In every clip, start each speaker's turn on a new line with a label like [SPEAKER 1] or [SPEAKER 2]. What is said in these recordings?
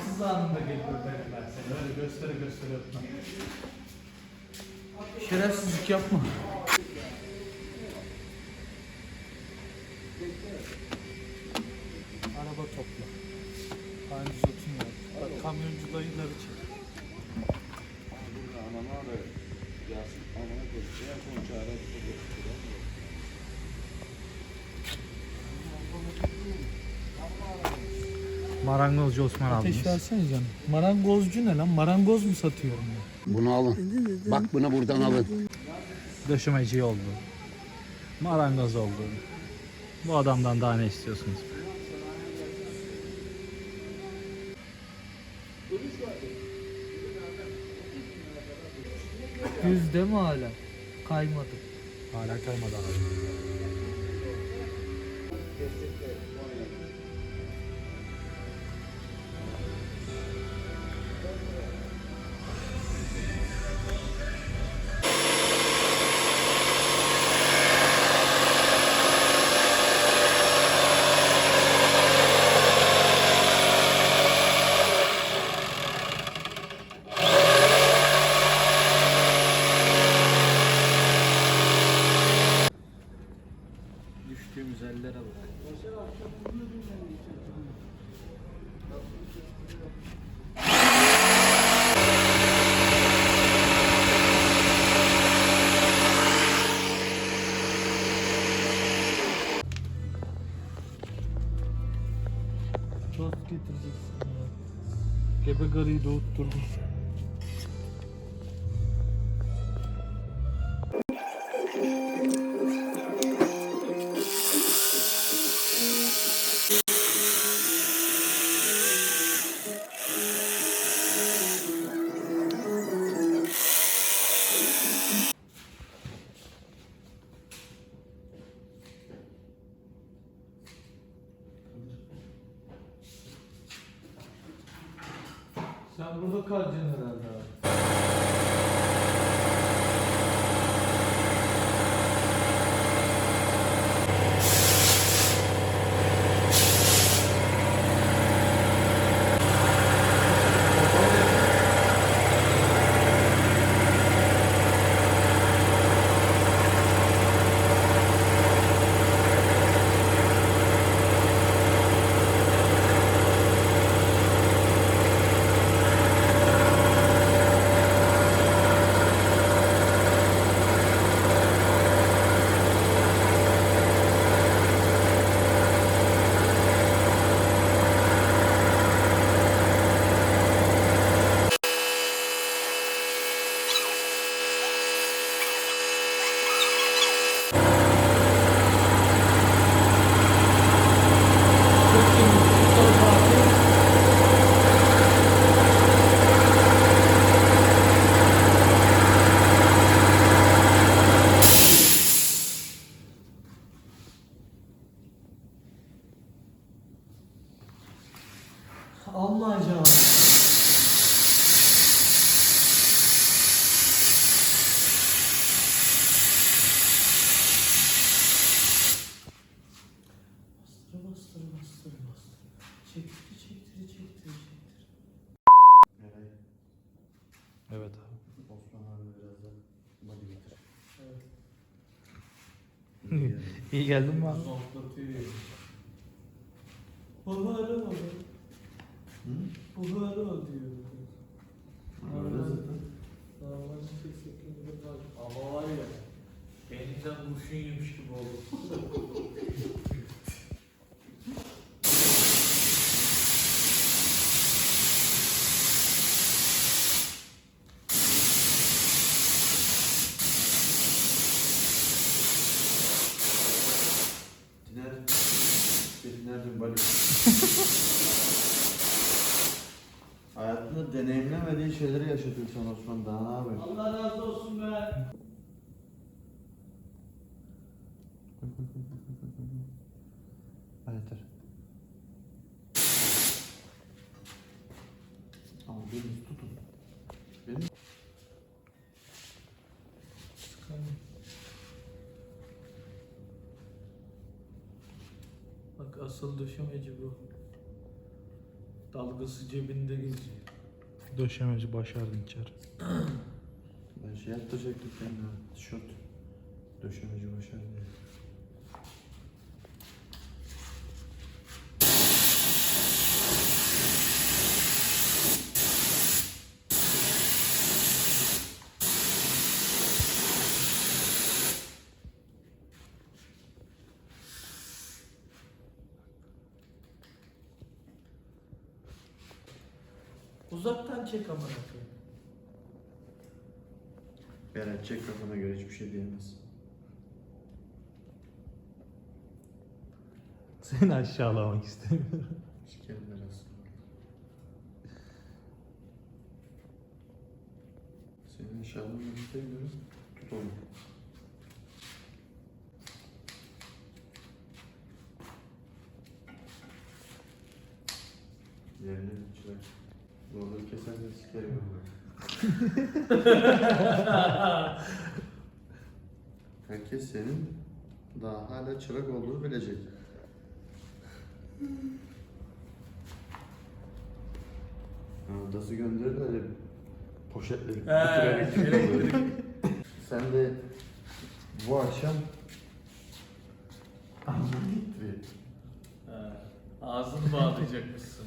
[SPEAKER 1] Ansız anında gelip öperim ben seni. Öyle göstere göstere öpmem. Şerefsizlik yapma.
[SPEAKER 2] Marangozcu Osman
[SPEAKER 1] Ateş
[SPEAKER 2] abimiz.
[SPEAKER 1] versene canım. Marangozcu ne lan? Marangoz mu satıyorum ben?
[SPEAKER 3] Bunu alın. Bak bunu buradan alın.
[SPEAKER 2] Döşemeci oldu. Marangoz oldu. Bu adamdan daha ne istiyorsunuz?
[SPEAKER 1] Yüzde mi hala? Kaymadı.
[SPEAKER 2] Hala kaymadı abi.
[SPEAKER 1] Getireceksin ya. Gebe garıyı doğutturdun.
[SPEAKER 2] İyi geldin mi abi?
[SPEAKER 1] Zoplatıyor. Buharı mı? Buharı mı diyor.
[SPEAKER 3] Öyle zaten.
[SPEAKER 1] Normal. Ama var ya. Elinden kurşun yemiş gibi oldu.
[SPEAKER 3] Hayatında deneyimlemediği şeyleri yaşatıyor sana Osman daha ne yapayım?
[SPEAKER 1] Allah razı olsun be.
[SPEAKER 3] Ha, yeter. Ama biriniz tutun. Beni
[SPEAKER 1] Bak asıl döşemeci bu.
[SPEAKER 4] Dalgası cebinde geziyor.
[SPEAKER 2] Döşemeci başardın içeri.
[SPEAKER 3] Ben şey yaptıracaktım kendime. Tişört. Döşemeci başarı
[SPEAKER 4] Uzaktan çek amına koyayım.
[SPEAKER 3] Berat çek kafana göre hiçbir şey diyemez.
[SPEAKER 2] Seni aşağılamak istemiyorum.
[SPEAKER 3] Sikerim Berat. Senin aşağıdan istemiyorum. Tut onu. Yerine çırak. Doğru kesersen sikerim onu. Herkes senin daha hala çırak olduğunu bilecek. Odası gönderir öyle poşetle bütün
[SPEAKER 4] He,
[SPEAKER 3] elektrik
[SPEAKER 4] elektrik.
[SPEAKER 3] alıyor. Sen de bu akşam bir
[SPEAKER 4] Ha, Ağzını bağlayacakmışsın.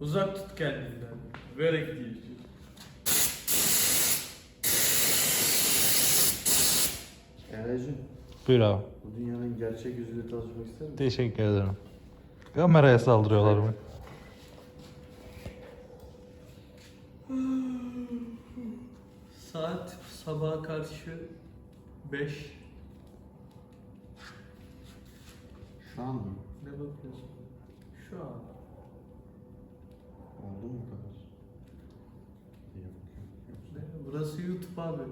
[SPEAKER 4] Uzak tut kendinden. Börek diyor.
[SPEAKER 3] Eraycığım
[SPEAKER 2] Buyur abi.
[SPEAKER 3] bu dünyanın gerçek yüzüyle tanışmak ister misin?
[SPEAKER 2] Teşekkür ederim. Kameraya saldırıyorlar mı?
[SPEAKER 4] Saat sabaha karşı 5.
[SPEAKER 3] Şu an mı?
[SPEAKER 4] Ne bakıyorsun? Şu an.
[SPEAKER 3] Oldu mu bu kadar? Yok.
[SPEAKER 4] Burası YouTube abi.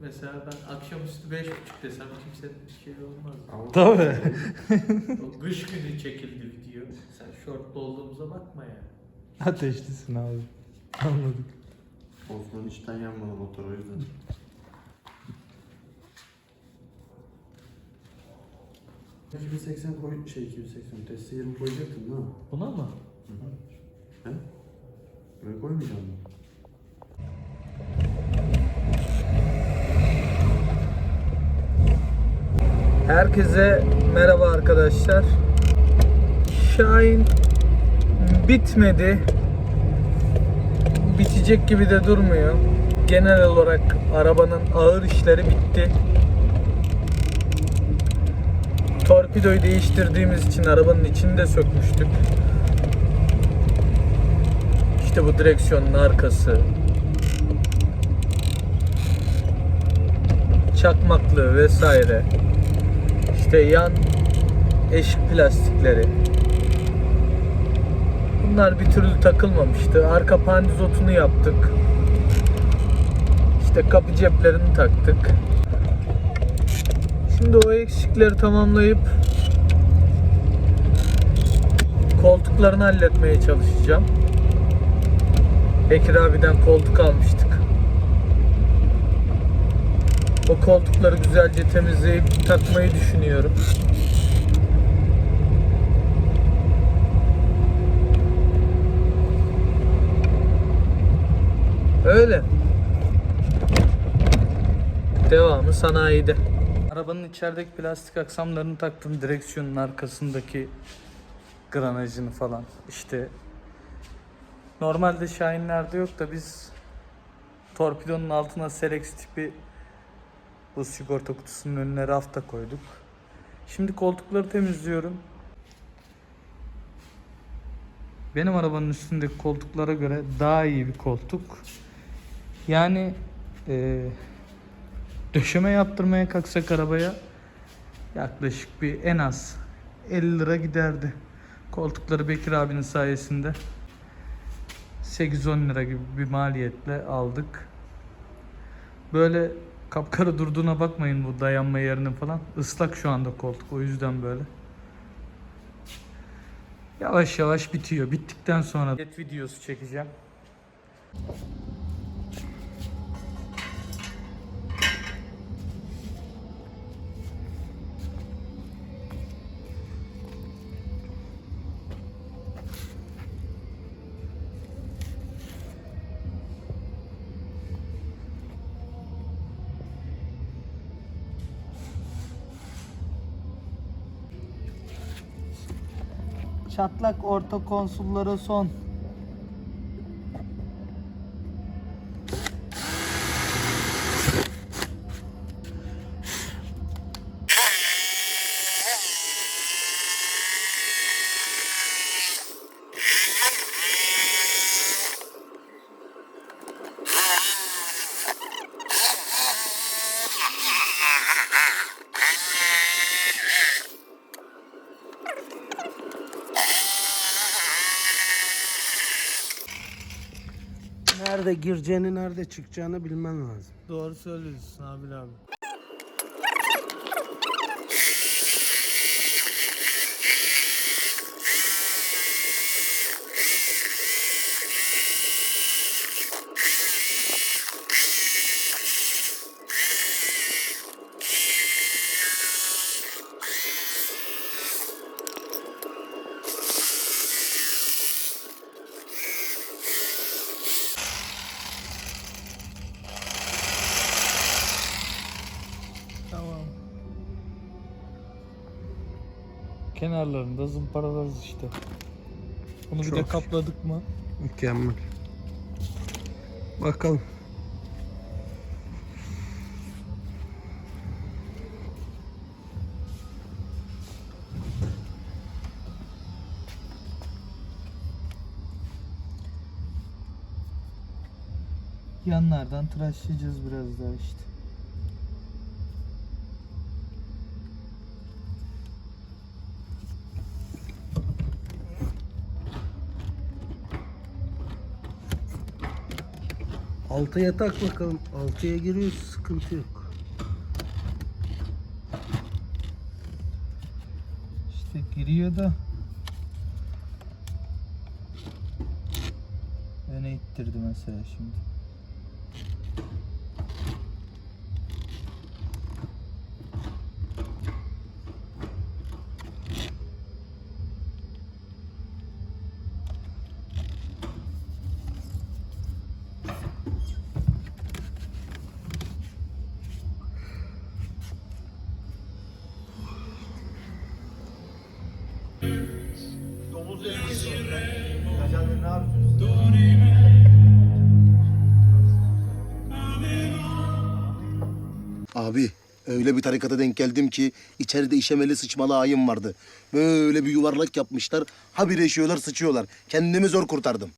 [SPEAKER 4] Mesela ben akşamüstü 5.30 desem kimsenin bir şey olmaz.
[SPEAKER 2] Tabii.
[SPEAKER 4] O kış günü çekildi video. Sen şortlu olduğumuza bakma ya.
[SPEAKER 2] Ateşlisin abi. Anladık.
[SPEAKER 3] Osman içten yanmadı motor o yüzden. Bir 80 koy, şey 280 testi 20 koyacaktın değil mi?
[SPEAKER 4] Buna mı?
[SPEAKER 3] Hı hı. He? Böyle koymayacağım mı?
[SPEAKER 1] Herkese merhaba arkadaşlar. Şahin bitmedi. Bitecek gibi de durmuyor. Genel olarak arabanın ağır işleri bitti. Torpidoyu değiştirdiğimiz için arabanın içini de sökmüştük. İşte bu direksiyonun arkası. Çakmaklığı vesaire. İşte yan eşik plastikleri. Bunlar bir türlü takılmamıştı. Arka pandizotunu yaptık. İşte kapı ceplerini taktık. Şimdi o eksikleri tamamlayıp koltuklarını halletmeye çalışacağım. Bekir abiden koltuk almıştık. O koltukları güzelce temizleyip takmayı düşünüyorum. Öyle. Devamı sanayide. Arabanın içerideki plastik aksamlarını taktım. Direksiyonun arkasındaki granajını falan. İşte normalde Shine'lerde yok da biz torpidonun altına Selex tipi bu sigorta kutusunun önüne rafta koyduk. Şimdi koltukları temizliyorum. Benim arabanın üstündeki koltuklara göre daha iyi bir koltuk. Yani eee, döşeme yaptırmaya kalksak arabaya yaklaşık bir en az 50 lira giderdi. Koltukları Bekir abinin sayesinde 8-10 lira gibi bir maliyetle aldık. Böyle kapkara durduğuna bakmayın bu dayanma yerinin falan. Islak şu anda koltuk o yüzden böyle. Yavaş yavaş bitiyor. Bittikten sonra et videosu çekeceğim. Çatlak orta konsullara son.
[SPEAKER 5] Nerede gireceğini, nerede çıkacağını bilmen lazım.
[SPEAKER 1] Doğru söylüyorsun abi abi. Kenarlarında zımparalarız işte. Bunu bir de kapladık mı?
[SPEAKER 5] Mükemmel. Bakalım.
[SPEAKER 1] Yanlardan tıraşlayacağız biraz daha işte.
[SPEAKER 5] Altıya tak bakalım. Altıya giriyoruz, sıkıntı yok.
[SPEAKER 1] İşte giriyor da öne ittirdi mesela şimdi.
[SPEAKER 6] Abi öyle bir tarikata denk geldim ki içeride işemeli sıçmalı ayım vardı. Böyle bir yuvarlak yapmışlar. Habire işiyorlar sıçıyorlar. Kendimi zor kurtardım.